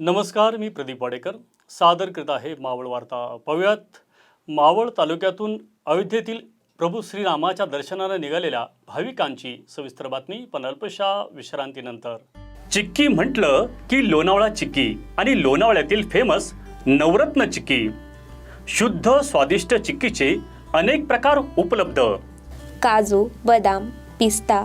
नमस्कार मी प्रदीप वाडेकर. सादर करत आहे मावळ वार्ता. पाहूयात मावळ तालुक्यातून अयोध्येतील प्रभू श्रीरामाच्या दर्शनाला निघालेल्या भाविकांची सविस्तर बातमी पण अल्पशा विश्रांतीनंतर. चिक्की म्हटलं की लोणावळा चिक्की आणि लोणावळ्यातील फेमस नवरत्न चिक्की. शुद्ध स्वादिष्ट चिक्कीचे अनेक प्रकार उपलब्ध. काजू बदाम पिस्ता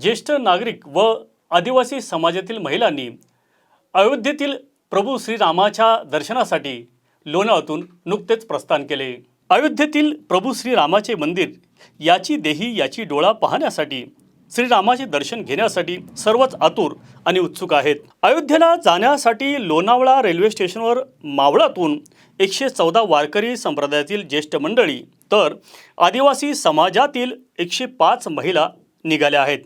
ज्येष्ठ नागरिक व आदिवासी समाजातील महिलांनी अयोध्येतील प्रभू श्रीरामाच्या दर्शनासाठी लोणावतून नुकतेच प्रस्थान केले. अयोध्येतील प्रभू श्रीरामाचे मंदिर याची देही याची डोळा पाहण्यासाठी श्रीरामाचे दर्शन घेण्यासाठी सर्वच आतुर आणि उत्सुक आहेत. अयोध्येला जाण्यासाठी लोणावळा रेल्वे स्टेशनवर मावळातून एकशे चौदा वारकरी संप्रदायातील ज्येष्ठ मंडळी तर आदिवासी समाजातील एकशे पाच महिला निघाल्या आहेत.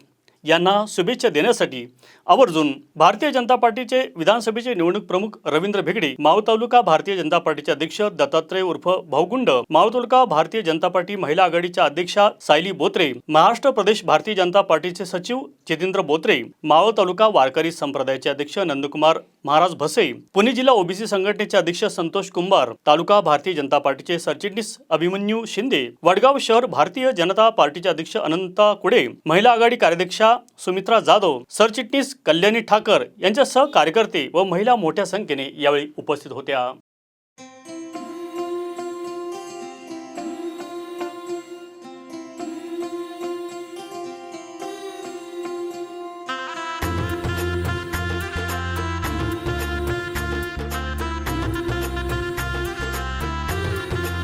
यांना शुभेच्छा देण्यासाठी आवर्जून भारतीय जनता पार्टीचे विधानसभेचे निवडणूक प्रमुख रवींद्र भेगडे माव तालुका भारतीय जनता पार्टीचे अध्यक्ष दत्तात्रय उर्फ भाऊगुंड माव तालुका भारतीय जनता पार्टी महिला आघाडीच्या अध्यक्षा सायली बोत्रे महाराष्ट्र प्रदेश भारतीय जनता पार्टीचे सचिव जितेंद्र बोत्रे मावळ तालुका वारकरी संप्रदायाचे अध्यक्ष नंदकुमार महाराज भसे पुणे जिल्हा ओबीसी संघटनेचे अध्यक्ष संतोष कुंभार तालुका भारतीय जनता पार्टीचे सरचिटणीस अभिमन्यू शिंदे वडगाव शहर भारतीय जनता पार्टीचे अध्यक्ष अनंता कुडे महिला आघाडी कार्याध्यक्षा सुमित्रा जाधव सरचिटणीस कल्याणी ठाकर यांच्यासह कार्यकर्ते व महिला मोठ्या संख्येने यावेळी उपस्थित होत्या.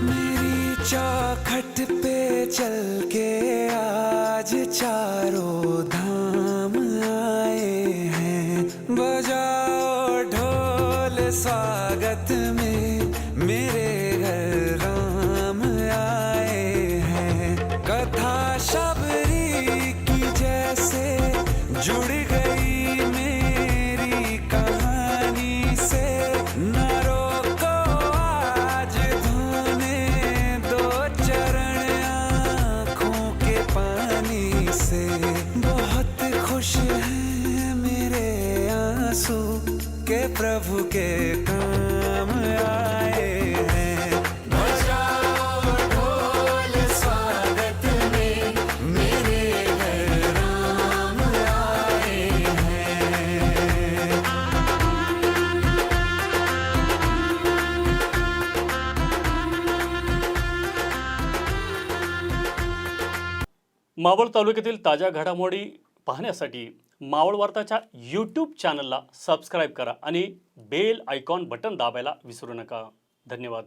मेरी चौखट पे चल के आज चारों धाम बजाओ ढोल स्वागत में मेरे घर राम आए हैं। कथा शबरी की जैसे जुड़ गई मेरी कहानी से। न रोको आज धोने दो चरण आँखों के पानी से। बहुत खुश हैं प्रभु के काम आए हैं। ढोल स्वागत में मेरे घर राम आए हैं। मावळ तालुक्यातील ताज्या घडामोडी पाहण्यासाठी मावळवार्ताच्या यूट्यूब चॅनलला सबस्क्राईब करा आणि बेल आयकॉन बटन दाबायला विसरू नका. धन्यवाद.